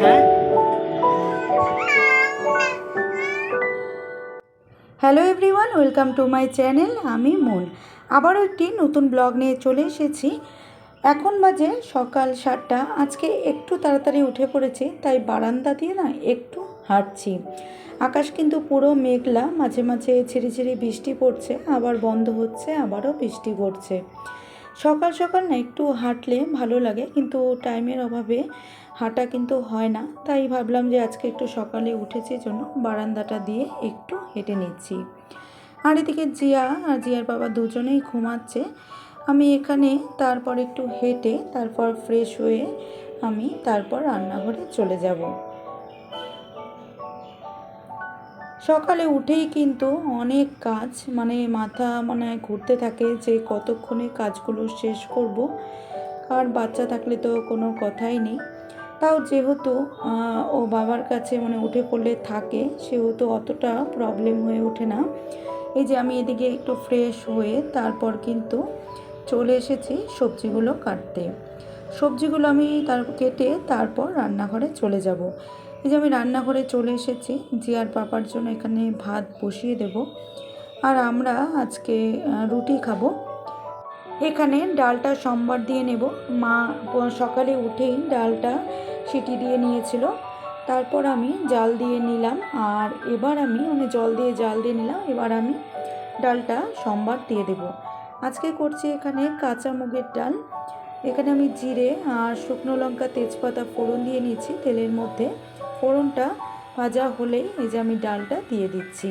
হ্যাঁ hello everyone, welcome to my channel, আমি মন। আবারও একটি নতুন ব্লগ নিয়ে চলে এসেছি। এখন বাজে সকাল সাতটা, আজকে একটু তাড়াতাড়ি উঠে পড়েছি, তাই বারান্দা দিয়ে না একটু হাঁটছি। আকাশ কিন্তু পুরো মেঘলা, মাঝে মাঝে ছিঁড়ি ছিঁড়ি বৃষ্টি পড়ছে, আবার বন্ধ হচ্ছে, আবারও বৃষ্টি পড়ছে সকাল সকাল না একটু হাঁটলে ভালো লাগে, কিন্তু টাইমের অভাবে হাঁটা কিন্তু হয় না। তাই ভাবলাম যে আজকে একটু সকালে উঠেছি জন্য বারান্দাটা দিয়ে একটু হেঁটে নিচ্ছি। আর এদিকে জিয়া আর জিয়ার বাবা দুজনেই ঘুমাচ্ছে। আমি এখানে, তারপর একটু হেঁটে, তারপর ফ্রেশ হয়ে আমি তারপর রান্নাঘরে চলে যাব। সকালে উঠেই কিন্তু অনেক কাজ মানে মাথা মানে ঘুরতে থাকে যে কতক্ষণে কাজগুলো শেষ করব। আর বাচ্চা থাকলে তো কোনো কথাই নেই। তাও যেহেতু ও বাবার কাছে মানে উঠে পড়লে থাকে, সেহেতু অতটা প্রবলেম হয়ে ওঠে না। এই যে আমি এদিকে একটু ফ্রেশ হয়ে তারপর কিন্তু চলে এসেছি সবজিগুলো কাটতে। সবজিগুলো আমি তার কেটে তারপর রান্নাঘরে চলে যাব। এই যে আমি রান্নাঘরে চলে এসেছি, জিয়ার পাপার জন্য এখানে ভাত বসিয়ে দেব। আর আমরা আজকে রুটি খাব। এখানে ডালটা সোমবার দিয়ে নেব। মা সকালে উঠেই ডালটা সিটি দিয়ে নিয়েছিল। তারপর আমি জাল দিয়ে নিলাম। আর এবার আমি মানে জল দিয়ে জাল দিয়ে নিলাম। এবার আমি ডালটা সোমবার দিয়ে দেব। আজকে করছি এখানে কাঁচা মুগের ডাল। এখানে আমি জিরে আর শুকনো লঙ্কা, তেজপাতা ফোড়ন দিয়ে নিয়েছি তেলের মধ্যে। ফোড়নটা ভাজা হলেই এই যে আমি ডালটা দিয়ে দিচ্ছি।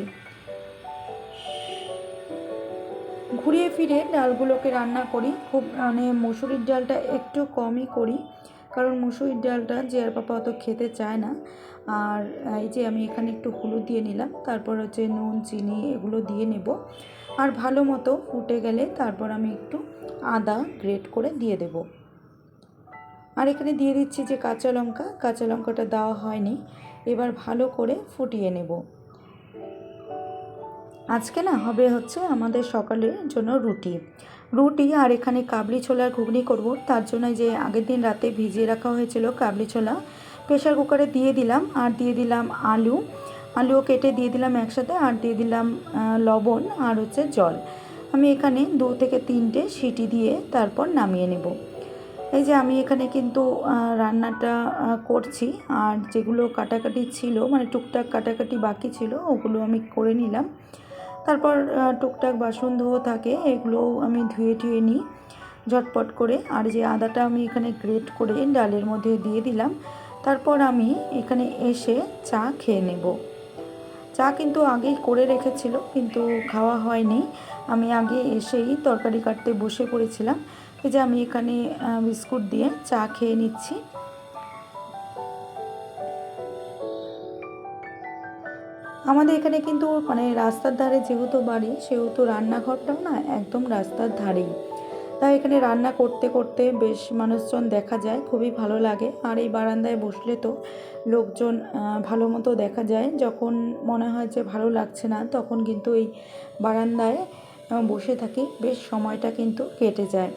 ঘুরিয়ে ফিরে ডালগুলোকে রান্না করি। খুব মানে মুসুরির ডালটা একটু কমই করি, কারণ মুসুরির ডালটা জিয়ার পাপা অত খেতে চায় না। আর এই যে আমি এখানে একটু হলুদ দিয়ে নিলাম, তারপর হচ্ছে নুন, চিনি এগুলো দিয়ে নেব। আর ভালো মতো ফুটে গেলে তারপর আমি একটু আদা গ্রেট করে দিয়ে দেব। আর এখানে দিয়ে দিচ্ছি যে কাঁচা লঙ্কা, কাঁচা লঙ্কাটা দেওয়া হয়নি। এবার ভালো করে ফুটিয়ে নেব। আজকে না হবে হচ্ছে আমাদের সকালের জন্য রুটি। রুটি আর এখানে কাবলি ছোলার ঘুগনি করব। তার জন্য যে আগের দিন রাতে ভিজিয়ে রাখা হয়েছিল কাবলি ছোলা, প্রেশার কুকারে দিয়ে দিলাম আর দিয়ে দিলাম আলু। আলুও কেটে দিয়ে দিলাম একসাথে আর দিয়ে দিলাম লবণ আর হচ্ছে জল। আমি এখানে দু থেকে তিনটে সিটি দিয়ে তারপর নামিয়ে নেব। এই যে আমি এখানে কিন্তু রান্নাটা করছি। আর যেগুলো কাটাকাটি ছিল মানে টুকটাক কাটাকাটি বাকি ছিল, ওগুলো আমি করে নিলাম। তারপর টুকটাক বাসন ধোয়া থাকে, এগুলো আমি ধুয়ে টুয়ে নিই ঝটপট করে। আর যে আদাটা আমি এখানে গ্রেট করে ডালের মধ্যে দিয়ে দিলাম, তারপর আমি এখানে এসে চা খেয়ে নেব। চা কিন্তু আগেই করে রেখেছিল, কিন্তু খাওয়া হয়নি। আমি আগে এসেই তরকারি কাটতে বসে পড়েছিলাম। এই যে আমি এখানে বিস্কুট দিয়ে চা খেয়ে নিচ্ছি। আমাদের এখানে কিন্তু মানে রাস্তার ধারে যেহেতু বাড়ি, সেহেতু রান্নাঘরটাও না একদম রাস্তার ধারেই। তাই এখানে রান্না করতে করতে বেশ মানুষজন দেখা যায়, খুবই ভালো লাগে। আর এই বারান্দায় বসলে তো লোকজন ভালো মতো দেখা যায়। যখন মনে হয় যে ভালো লাগছে না, তখন কিন্তু এই বারান্দায় বসে থাকি। বেশ সময়টা কিন্তু কেটে যায়।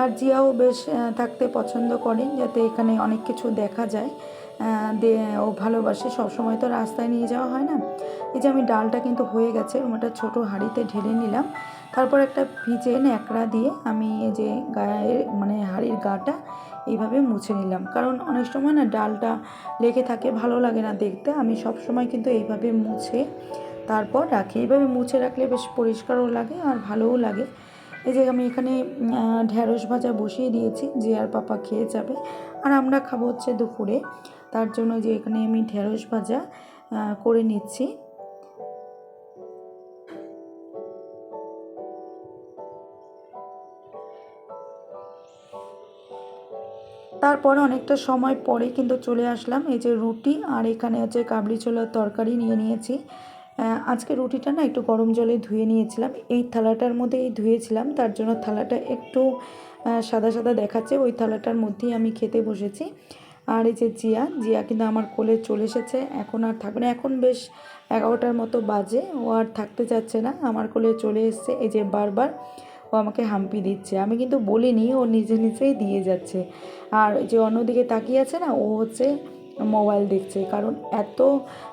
আর জিয়াও বেশ থাকতে পছন্দ করে যাতে এখানে অনেক কিছু দেখা যায়। ও ভালোবাসে। সবসময় তো রাস্তায় নিয়ে যাওয়া হয় না। এই যে আমি ডালটা কিন্তু হয়ে গেছে ওটা ছোটো হাঁড়িতে ঢেলে নিলাম। তারপর একটা ভিজে ন্যাকড়া দিয়ে আমি এই যে গায়ে মানে হাঁড়ির গাটা এইভাবে মুছে নিলাম। কারণ অনেক সময় না ডালটা লেগে থাকে, ভালো লাগে না দেখতে। আমি সব সময় কিন্তু এইভাবে মুছে, তারপর রাখি। এইভাবে মুছে রাখলে বেশ পরিষ্কারও লাগে আর ভালোও লাগে। এই যে আমি এখানে ঢ্যাঁড়স ভাজা বসিয়ে দিয়েছি, যে আর পাপা খেয়ে যাবে। আর আমরা খাব হচ্ছে দুপুরে। তার জন্য যে এখানে আমি ঢ্যাঁড়স ভাজা করে নিচ্ছি। তারপর অনেকটা সময় পরে কিন্তু চলে আসলাম। এই যে রুটি আর এখানে হচ্ছে কাবলি ছোলার তরকারি নিয়ে নিয়েছি। আজকে রুটিটা না একটু গরম জলে ধুয়ে নিয়েছিলাম। এই থালাটার মধ্যেই ধুয়েছিলাম, তার জন্য থালাটা একটু সাদা সাদা দেখাচ্ছে, ওই থালাটার মধ্যেই আমি খেতে বসেছি। আর এই যে জিয়া জিয়া কিন্তু আমার কোলে চলে এসেছে, এখন আর থাকবে না। এখন বেশ এগারোটার মতো বাজে, ও আর থাকতে চাচ্ছে না, আমার কোলে চলে এসছে, এই যে বারবার ও আমাকে হাম্পি দিচ্ছে। আমি কিন্তু বলিনি, ও নিজে নিজেই দিয়ে যাচ্ছে। আর যে অন্যদিকে তাকিয়ে আছে না, ও হচ্ছে মোবাইল দেখছে, কারণ এত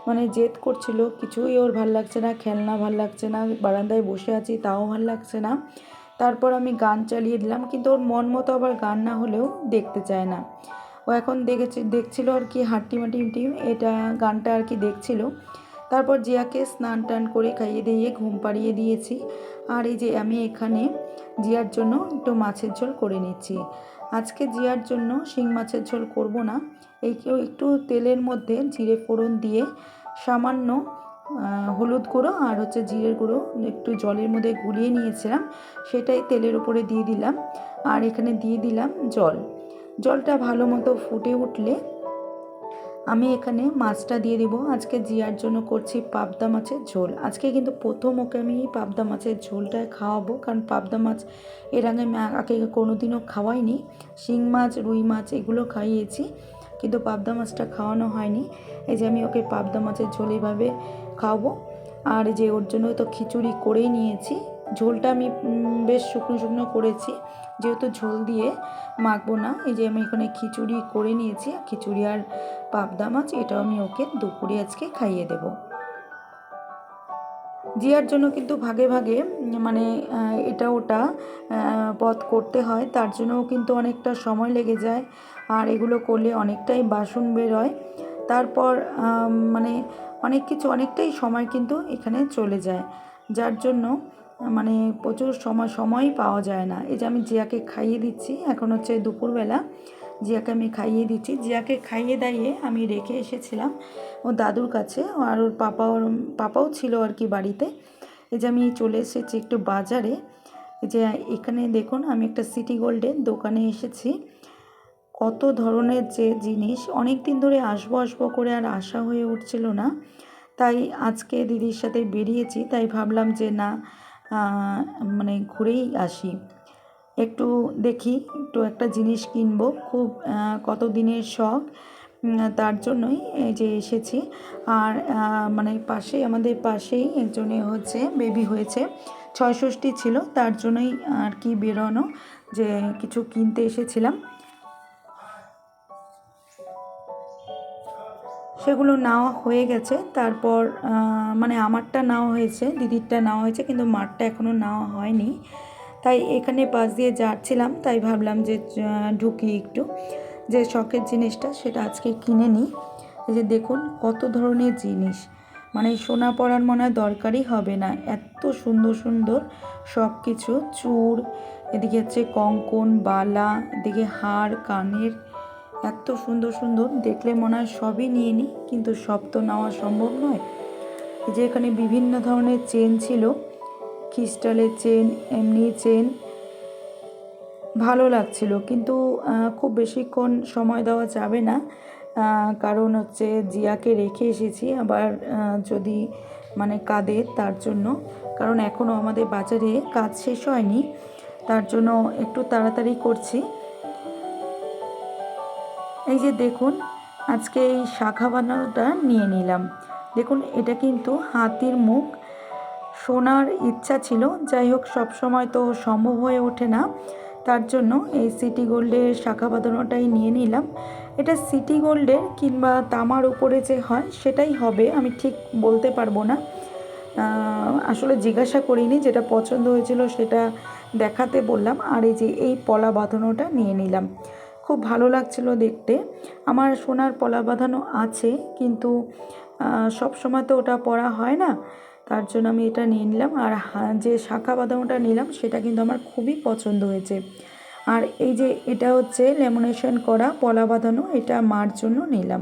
মানে জেদ করছিল, কিছুই ওর ভালো লাগছে না, খেলনা ভালো লাগছে না, বারান্দায় বসে আছি তাও ভালো লাগছে না। তারপর আমি গান চালিয়ে দিলাম, কিন্তু ওর মন মতো আবার গান না হলেও দেখতে চায় না। ও এখন দেখেছে, দেখছিল আর কি হাট্টিমাটি টিম এটা গানটা আর কি দেখছিল। তারপর জিয়াকে স্নান টান করে খাইয়ে দিয়ে ঘুম পাড়িয়ে দিয়েছি। আর এই যে আমি এখানে জিয়ার জন্য একটু মাছের ঝোল করে নিচ্ছি। আজকে জিয়ার জন্য শিং মাছের ঝোল করব না এই একটু তেলের মধ্যে জিরে ফোড়ন দিয়ে সামান্য হলুদ গুঁড়ো আর হচ্ছে জিরের গুঁড়ো একটু জলের মধ্যে গুলিয়ে নিয়েছিলাম। সেটাই তেলের উপরে দিয়ে দিলাম আর এখানে দিয়ে দিলাম জল। জলটা ভালো মতো ফুটে উঠলে আমি এখানে মাছটা দিয়ে দিব। আজকে জিয়ার জন্য করছি পাবদা মাছের ঝোল। আজকে কিন্তু প্রথম ওকে আমি পাবদা মাছের ঝোলটা খাওয়াবো কারণ পাবদা মাছ এর আগে আমি আগে কোনোদিনও খাওয়াইনি। শিং মাছ, রুই মাছ এগুলো খাইয়েছি। কিন্তু পাবদা মাছটা খাওয়ানো হয়নি। এই যে আমি ওকে পাবদা মাছের ঝোল এইভাবে খাওয়াবো। আর যে ওর জন্য তো খিচুড়ি করেই নিয়েছি। ঝোলটা আমি বেশ শুকনো শুকনো করেছি। যেহেতু ঝোল দিয়ে মাখবো না, এই যে আমি এখানে খিচুড়ি করে নিয়েছি। খিচুড়ি আর পাবদা মাছ এটাও আমি ওকে দুপুরে আজকে খাইয়ে দেব। জিয়ার জন্য কিন্তু ভাগে ভাগে মানে এটা ওটা পথ করতে হয়, তার জন্যও কিন্তু অনেকটা সময় লেগে যায়, আর এগুলো করলে অনেকটাই বাসন বেরোয়। তারপর মানে অনেক কিছু, অনেকটাই সময় কিন্তু এখানে চলে যায়, যার জন্য মানে প্রচুর সময় সময় পাওয়া যায় না। এই যে আমি জিয়াকে খাইয়ে দিচ্ছি, এখন হচ্ছে দুপুরবেলা, জিয়াকে আমি খাইয়ে দিচ্ছি। জিয়াকে খাইয়ে দাইয়ে আমি রেখে এসেছিলাম ও দাদুর কাছে আর ওর পাপা ওর পাপাও ছিল আর কি বাড়িতে। এই যে আমি চলে এসেছি একটু বাজারে। এই যে এখানে দেখুন, আমি একটা সিটি গোল্ডের দোকানে এসেছি। কত ধরনের যে জিনিস অনেক দিন ধরে আসব আসব করে আর আশা হয়ে উঠছিল না। তাই আজকে দিদির সাথে বেরিয়েছি, তাই ভাবলাম যে না মানে ঘুরেই আসি। একটু দেখি, একটু একটা জিনিস কিনবো। খুব কত দিনের শখ। তার জন্যই এই যে এসেছি। আর মানে পাশেই, আমাদের পাশেই একজনে হচ্ছে বেবি হয়েছে। ছয়ষষ্ঠী ছিল, তার জন্যই আর কি বেরোনো, যে কিছু কিনতে এসেছিলাম। সেগুলো নেওয়া হয়ে গেছে। তারপর মানে আমারটা নেওয়া হয়েছে, দিদিরটা নেওয়া হয়েছে, কিন্তু মারটা এখনও নেওয়া হয়নি। তাই এখানে পাশ দিয়ে যাচ্ছিলাম, তাই ভাবলাম যে ঢুকি একটু। যে শখের জিনিসটা সেটা আজকে কিনে নিই। এই যে দেখুন কত ধরনের জিনিস। মানে সোনা পরার মনে হয় দরকারই হবে না। এত সুন্দর সুন্দর সব কিছু চূড় এদিকে হচ্ছে কঙ্কন, বালা, এদিকে হার, কানের। এত সুন্দর সুন্দর। দেখলে মনে হয় সবই নিয়ে নিই, কিন্তু সব তো নেওয়া সম্ভব নয়। এই যে এখানে বিভিন্ন ধরনের চেন ছিল। ক্রিস্টালের চেন, এমনি চেন। ভালো লাগছিল, কিন্তু খুব বেশিক্ষণ সময় দেওয়া যাবে না। কারণ হচ্ছে জিয়াকে রেখে এসেছি, আবার যদি মানে কাঁদে তার জন্য। কারণ এখনও আমাদের বাজারে কাজ শেষ হয়নি, তার জন্য একটু তাড়াতাড়ি করছি। এই যে দেখুন, আজকে এই শাখা বানানোটা নিয়ে নিলাম। দেখুন, এটা কিন্তু হাতির মুখ। শোনার ইচ্ছা ছিল, যাই হোক, সবসময় তো সম্ভব হয়ে ওঠে না। তার জন্য এই সিটি গোল্ডের শাখা বাঁধানোটাই নিয়ে নিলাম। এটা সিটি গোল্ডের কিংবা তামার উপরে যে হয়, সেটাই হবে, আমি ঠিক বলতে পারব না। আসলে জিজ্ঞাসা করিনি, যেটা পছন্দ হয়েছিল সেটা দেখাতে বললাম, আর এই যে এই পলা বাঁধানোটা নিয়ে নিলাম। খুব ভালো লাগছিল দেখতে। আমার সোনার পলা বাঁধানো আছে, কিন্তু সব সময় তো ওটা পরা হয় না। তার জন্য আমি এটা নিয়ে নিলাম। আর যে শাখা বাঁধানোটা নিলাম, সেটা কিন্তু আমার খুবই পছন্দ হয়েছে। আর এই যে এটা হচ্ছে লেমিনেশন করা পলা বাঁধানো এটা মার জন্য নিলাম।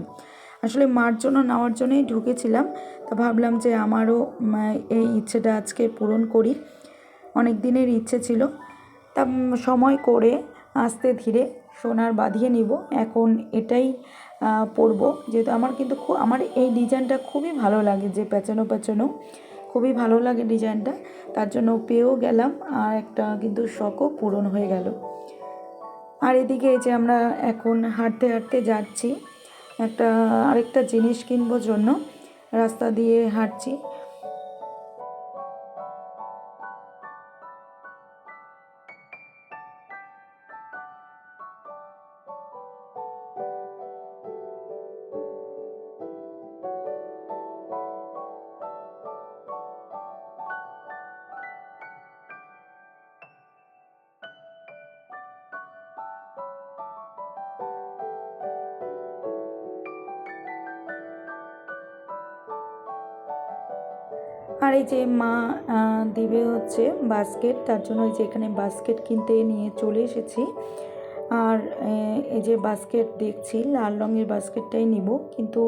আসলে মার জন্য নেওয়ার জন্যই ঢুকেছিলাম। তা ভাবলাম যে আমারও এই ইচ্ছেটা আজকে পূরণ করি। অনেক দিনের ইচ্ছে ছিল। তা সময় করে আস্তে ধীরে সোনার বাঁধিয়ে নিব। এখন এটাই পরবো। যেহেতু আমার কিন্তু খুব আমার এই ডিজাইনটা খুবই ভালো লাগে, যে পেঁচানো পেঁচানো, খুবই ভালো লাগে ডিজাইনটা। তার জন্য পেয়েও গেলাম, আর একটা কিন্তু শখও পূরণ হয়ে গেল। আর এদিকে যে আমরা এখন হাঁটতে হাঁটতে যাচ্ছি, একটা আরেকটা জিনিস কিনবো জন্য, রাস্তা দিয়ে হাঁটছি। আর এই যে মা দিবে হচ্ছে বাস্কেট তার জন্য এই যে এখানে বাস্কেট কিনতে নিয়ে চলে এসেছি। আর এই যে বাস্কেট দেখছি, লাল রঙের বাস্কেটটাই নিব। কিন্তু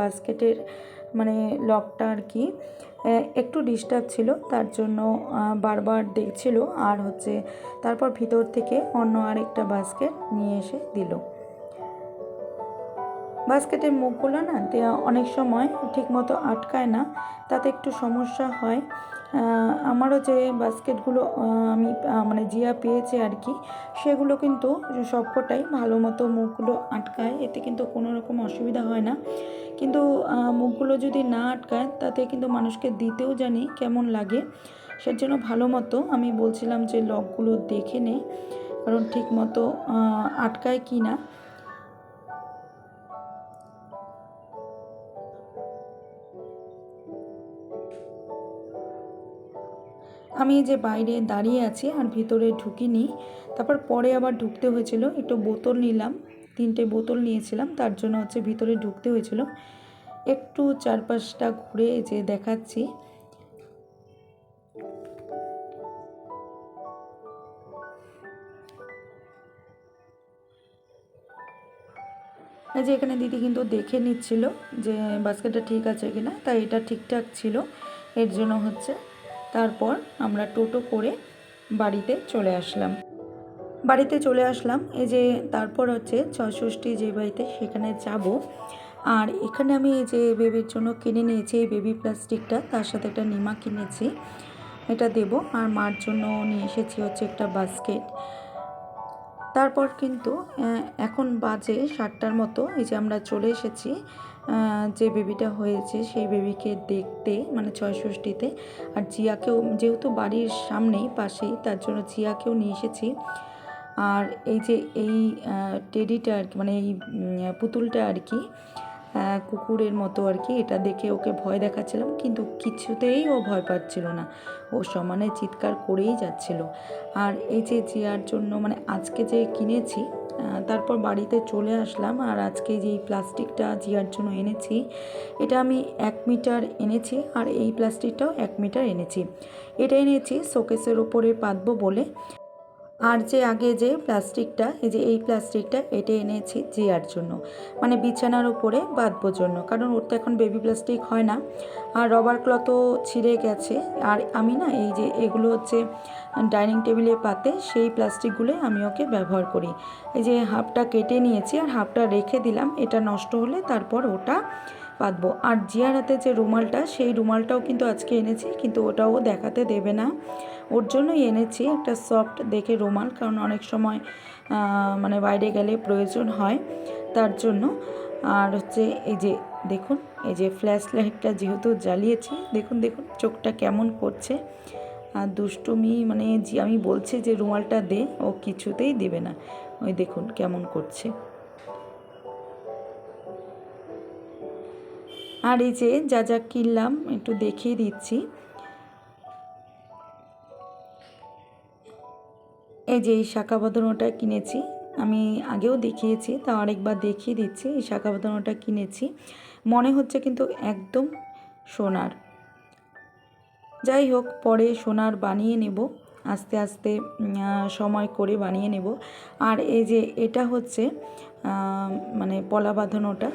বাস্কেটের মানে লকটা আর কি একটু ডিস্টার্ব ছিল, তার জন্য বারবার দেখছিল। আর হচ্ছে, তারপর ভিতর থেকে অন্য আরেকটা বাস্কেট নিয়ে এসে দিল। বাস্কেটের মুখগুলো না অনেক সময় ঠিকমতো আটকায় না, তাতে একটু সমস্যা হয়। আমারও যে বাস্কেটগুলো আমি মানে জিয়া পেয়েছে আর কি, সেগুলো কিন্তু সবকটাই ভালো মতো মুখগুলো আটকায়, এতে কিন্তু কোনো রকম অসুবিধা হয় না। কিন্তু মুখগুলো যদি না আটকায়, তাতে কিন্তু মানুষকে দিতেও জানি কেমন লাগে। সের জন্য ভালো মতো আমি বলছিলাম যে লকগুলো দেখে নে, কারণ ঠিক মতো আটকায় কি না। আমি যে বাইরে দাঁড়িয়ে আছি আর ভিতরে ঢুকিনি, তারপর পরে আবার ঢুকতে হয়েছিল, একটু বোতল নিলাম, তিনটে বোতল নিয়েছিলাম, তার জন্য হচ্ছে ভিতরে ঢুকতে হয়েছিল। একটু চারপাশটা ঘুরে যে দেখাচ্ছি। যে এখানে দিদি কিন্তু দেখে নিচ্ছিল যে বাস্কেটটা ঠিক আছে কিনা, তাই এটা ঠিকঠাক ছিল, এর জন্য হচ্ছে। তারপর আমরা টোটো করে বাড়িতে চলে আসলাম। বাড়িতে চলে আসলাম। এই যে তারপর হচ্ছে ছষষ্ঠী যে বাড়িতে সেখানে যাব। আর এখানে আমি এই যে বেবির জন্য কিনে নিয়েছি, এই বেবি প্লাস্টিকটা, তার সাথে একটা নিমা কিনেছি। এটা দেব। আর মার জন্য নিয়ে এসেছি হচ্ছে একটা বাস্কেট। তারপর কিন্তু এখন বাজে সাতটার মতো। এই যে আমরা চলে এসেছি। যে বেবিটা হয়েছে সেই বেবিকে দেখতে মানে ছয় ষষ্ঠীতে আর জিয়াকেও, যেহেতু বাড়ির সামনেই, পাশেই, তার জন্য জিয়াকেও নিয়ে এসেছি। আর এই যে এই টেডিটা আর কি মানে এই পুতুলটা আর কি কুকুরের মতো আর কি, এটা দেখে ওকে ভয় দেখাচ্ছিলাম, কিন্তু কিছুতেই ও ভয় পাচ্ছিল না। ও সমানে চিৎকার করেই যাচ্ছিল। আর এই যে জিয়ার জন্য মানে আজকে যে কিনেছি তারপর বাড়িতে চলে আসলাম আর আজকে যে প্লাস্টিকটা জিয়ার জন্য এনেছি, এটা আমি এক মিটার এনেছি আর এই প্লাস্টিকটাও এক মিটার এনেছি। এটা এনেছি শোকেসের ওপরে পাতবো বলে। আর যে আগে যে প্লাস্টিকটা, এই যে এই প্লাস্টিকটা এটা এনেছি জিয়ার জন্য। মানে বিছানার উপরে বাঁধবো জন্য, কারণ ওর তো এখন বেবি প্লাস্টিক হয় না। আর রবার ক্লথও ছিঁড়ে গেছে। আর আমি না এই যে এগুলো হচ্ছে ডাইনিং টেবিলে পাতে, সেই প্লাস্টিকগুলোই আমি ওকে ব্যবহার করি। এই যে হাফটা কেটে নিয়েছি আর হাফটা রেখে দিলাম, এটা নষ্ট হলে তারপর ওটা পাতবো আর জিয়ার হাতে যে রুমালটা, সেই রুমালটাও কিন্তু আজকে এনেছি, কিন্তু ওটাও দেখাতে দেবে না। ওর জন্যই এনেছি একটা সফট দেখে রুমাল কারণ অনেক সময় মানে বাইরে গেলে প্রয়োজন হয় তার জন্য। আর হচ্ছে এই যে, দেখুন, এই যে ফ্ল্যাশ লাইটটা যেহেতু জ্বালিয়েছি, দেখুন দেখুন চোখটা কেমন করছে। আর দুষ্টুমি মানে যে আমি বলছি যে রুমালটা দে, ও কিছুতেই দেবে না। ওই দেখুন কেমন করছে। আর এই যে যা যা কিনলাম, একটু দেখিয়ে দিচ্ছি। এই যে এই শাখা বাঁধানোটা কিনেছি, আমি আগেও দেখিয়েছি তা আরেকবার দেখিয়ে দিচ্ছি, এই শাখা বাঁধানোটা কিনেছি। মনে হচ্ছে কিন্তু একদম সোনার। যাই হোক, পরে সোনার বানিয়ে নেব, আস্তে আস্তে সময় করে বানিয়ে নেব। আর এই যে এটা হচ্ছে মানে পলা বাঁধানোটা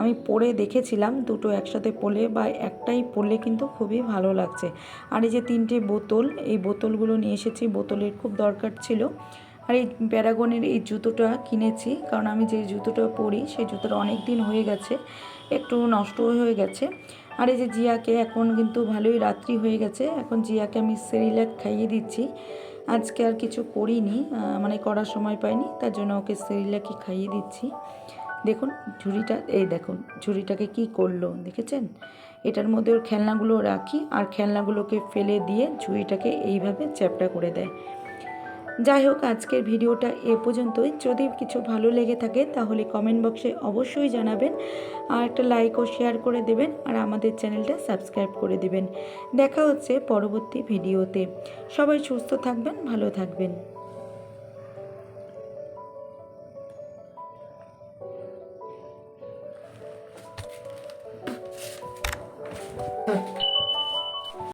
আমি পরে দেখেছিলাম দুটো একসাথে পরলে বা একটাই পরলে কিন্তু খুবই ভালো লাগছে। আর এই যে তিনটে বোতল, এই বোতলগুলো নিয়ে এসেছি, বোতলের খুব দরকার ছিল। আর এই প্যারাগনের এই জুতোটা কিনেছি, কারণ আমি যে জুতোটা পরি সেই জুতোটা অনেক দিন হয়ে গেছে, একটু নষ্ট হয়ে গেছে। আর এই যে জিয়াকে এখন কিন্তু ভালোই রাত্রি হয়ে গেছে, এখন জিয়াকে আমি সেরিল্যাক খাইয়ে দিচ্ছি। আজকে আর কিছু করিনি মানে করার সময় পাইনি, তার জন্য ওকে সেরিল্যাকই খাইয়ে দিচ্ছি। দেখুন, ঝুড়িটা, এই দেখুন, ঝুড়িটাকে কি করল দেখেছেন? এটার মধ্যে ওর খেলনাগুলো রাখি আর খেলনাগুলোকে ফেলে দিয়ে ঝুড়িটাকে এইভাবে চ্যাপটা করে দেয়। যাই হোক, আজকের ভিডিওটা এ পর্যন্তই। যদি কিছু ভালো লেগে থাকে তাহলে কমেন্ট বক্সে অবশ্যই জানাবেন আর একটা লাইক ও শেয়ার করে দেবেন আর আমাদের চ্যানেলটা সাবস্ক্রাইব করে দেবেন। দেখা হচ্ছে পরবর্তী ভিডিওতে। সবাই সুস্থ থাকবেন, ভালো থাকবেন।